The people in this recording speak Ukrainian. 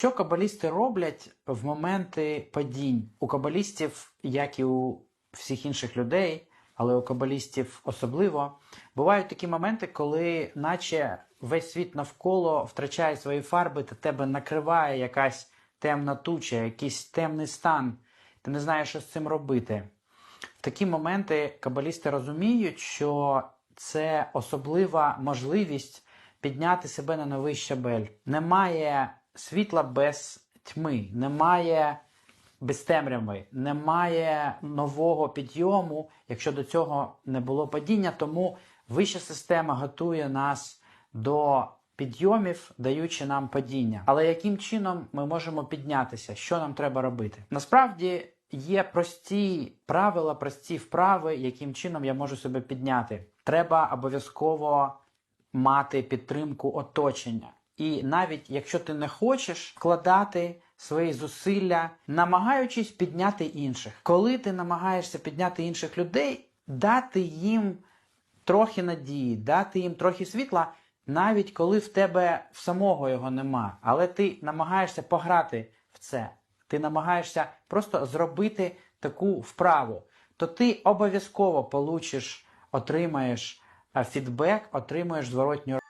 Що кабалісти роблять в моменти падінь? У кабалістів, як і у всіх інших людей, але у кабалістів особливо, бувають такі моменти, коли, наче весь світ навколо втрачає свої фарби, та тебе накриває якась темна туча, якийсь темний стан. Ти не знаєш, що з цим робити. В такі моменти кабалісти розуміють, що це особлива можливість підняти себе на новий щабель. Немає світла без тьми, немає без темряви, немає нового підйому, якщо до цього не було падіння. Тому вища система готує нас до підйомів, даючи нам падіння. Але яким чином ми можемо піднятися? Що нам треба робити? Насправді є прості правила, прості вправи, яким чином я можу себе підняти. Треба обов'язково мати підтримку оточення. І навіть якщо ти не хочеш вкладати свої зусилля, намагаючись підняти інших, коли ти намагаєшся підняти інших людей, дати їм трохи надії, дати їм трохи світла, навіть коли в тебе в самого його нема, але ти намагаєшся пограти в це, ти намагаєшся просто зробити таку вправу, то ти обов'язково получиш, отримаєш е, фідбек, отримуєш зворотню